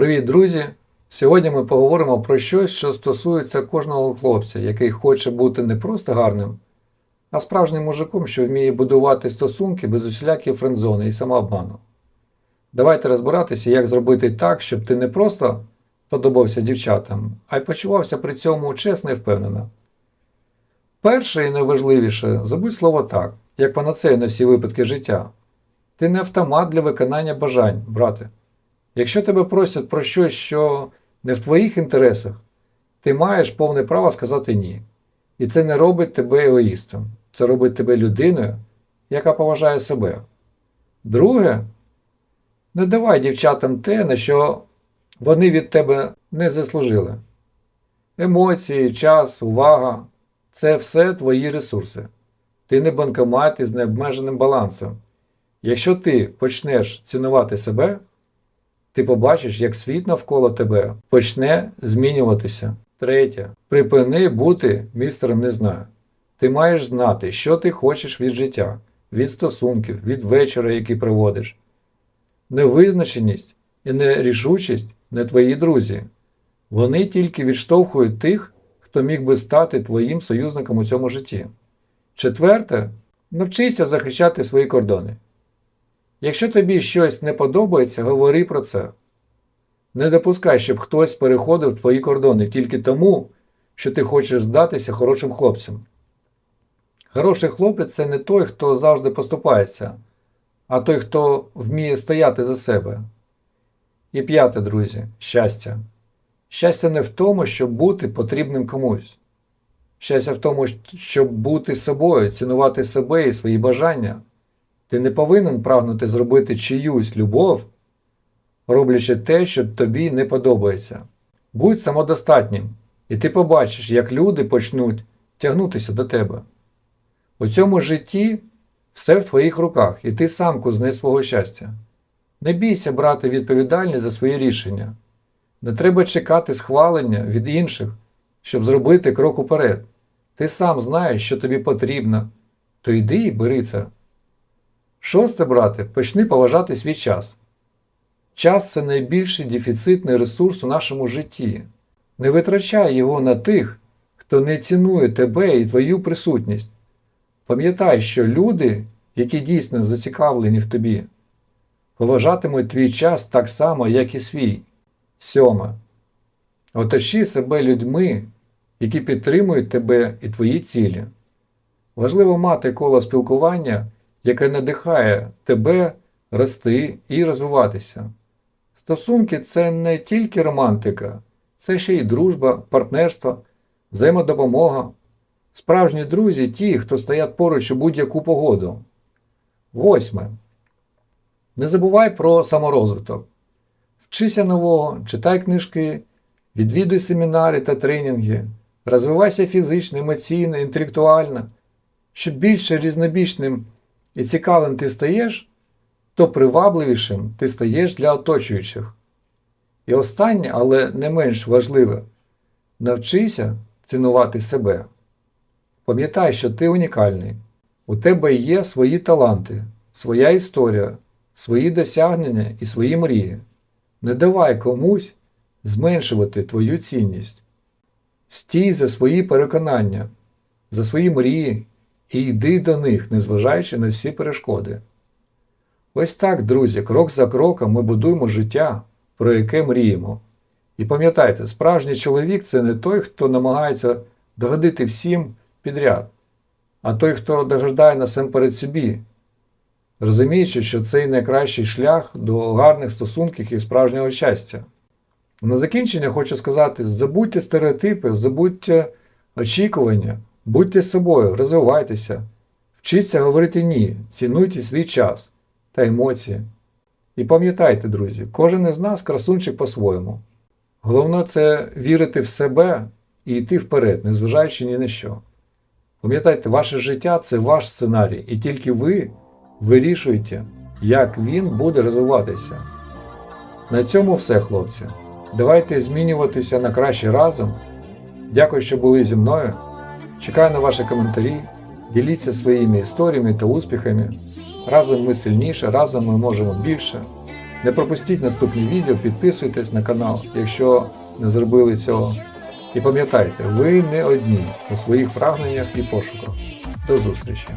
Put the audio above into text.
Привіт, друзі! Сьогодні ми поговоримо про щось, що стосується кожного хлопця, який хоче бути не просто гарним, а справжнім мужиком, що вміє будувати стосунки без усілякої френдзони і самообману. Давайте розбиратися, як зробити так, щоб ти не просто подобався дівчатам, а й почувався при цьому чесно і впевнено. Перше і найважливіше забудь слово так, як панацея на всі випадки життя. Ти не автомат для виконання бажань, брате. Якщо тебе просять про щось, що не в твоїх інтересах, ти маєш повне право сказати ні. І це не робить тебе егоїстом, це робить тебе людиною, яка поважає себе. Друге, не давай дівчатам те, на що вони від тебе не заслужили. Емоції, час, увага це все твої ресурси. Ти не банкомат із необмеженим балансом. Якщо ти почнеш цінувати себе, ти побачиш, як світ навколо тебе почне змінюватися. Третє. Припини бути містером не знаю. Ти маєш знати, що ти хочеш від життя, від стосунків, від вечора, який проводиш. Невизначеність і нерішучість не твої друзі. Вони тільки відштовхують тих, хто міг би стати твоїм союзником у цьому житті. Четверте, навчися захищати свої кордони. Якщо тобі щось не подобається, говори про це. Не допускай, щоб хтось переходив твої кордони тільки тому, що ти хочеш здатися хорошим хлопцем. Хороший хлопець це не той, хто завжди поступається, а той, хто вміє стояти за себе. І п'яте, друзі, щастя. Щастя не в тому, щоб бути потрібним комусь. Щастя в тому, щоб бути собою, цінувати себе і свої бажання. Ти не повинен прагнути зробити чиюсь любов, роблячи те, що тобі не подобається. Будь самодостатнім, і ти побачиш, як люди почнуть тягнутися до тебе. У цьому житті все в твоїх руках, і ти сам кузнець свого щастя. Не бійся брати відповідальність за свої рішення. Не треба чекати схвалення від інших, щоб зробити крок уперед. Ти сам знаєш, що тобі потрібно, то йди і бери це. Шосте, брате, почни поважати свій час. Час це найбільший дефіцитний ресурс у нашому житті. Не витрачай його на тих, хто не цінує тебе і твою присутність. Пам'ятай, що люди, які дійсно зацікавлені в тобі, поважатимуть твій час так само, як і свій. Сьоме. Оточи себе людьми, які підтримують тебе і твої цілі. Важливо мати коло спілкування яке надихає тебе рости і розвиватися. Стосунки це не тільки романтика, це ще й дружба, партнерство, взаємодопомога. Справжні друзі ті, хто стоять поруч у будь-яку погоду. Восьме. Не забувай про саморозвиток. Вчися нового, читай книжки, відвідуй семінари та тренінги, розвивайся фізично, емоційно, інтелектуально, щоб більше різнобічним і цікавим ти стаєш, то привабливішим ти стаєш для оточуючих. І останнє, але не менш важливе, навчися цінувати себе. Пам'ятай, що ти унікальний, у тебе є свої таланти, своя історія, свої досягнення і свої мрії. Не давай комусь зменшувати твою цінність. Стій за свої переконання, за свої мрії і йди до них, незважаючи на всі перешкоди. Ось так, друзі, крок за кроком ми будуємо життя, про яке мріємо. І пам'ятайте, справжній чоловік це не той, хто намагається догодити всім підряд, а той, хто догождає насамперед собі, розуміючи, що це найкращий шлях до гарних стосунків і справжнього щастя. На закінчення хочу сказати: забудьте стереотипи, забудьте очікування. Будьте собою, розвивайтеся, вчіться говорити ні, цінуйте свій час та емоції. І пам'ятайте, друзі, кожен із нас красунчик по-своєму. Головне це вірити в себе і йти вперед, незважаючи ні на що. Пам'ятайте, ваше життя це ваш сценарій, і тільки ви вирішуєте, як він буде розвиватися. На цьому все, хлопці. Давайте змінюватися на краще разом. Дякую, що були зі мною. Чекаю на ваші коментарі. Діліться своїми історіями та успіхами. Разом ми сильніше, разом ми можемо більше. Не пропустіть наступні відео, підписуйтесь на канал, якщо не зробили цього. І пам'ятайте, ви не одні у своїх прагненнях і пошуках. До зустрічі!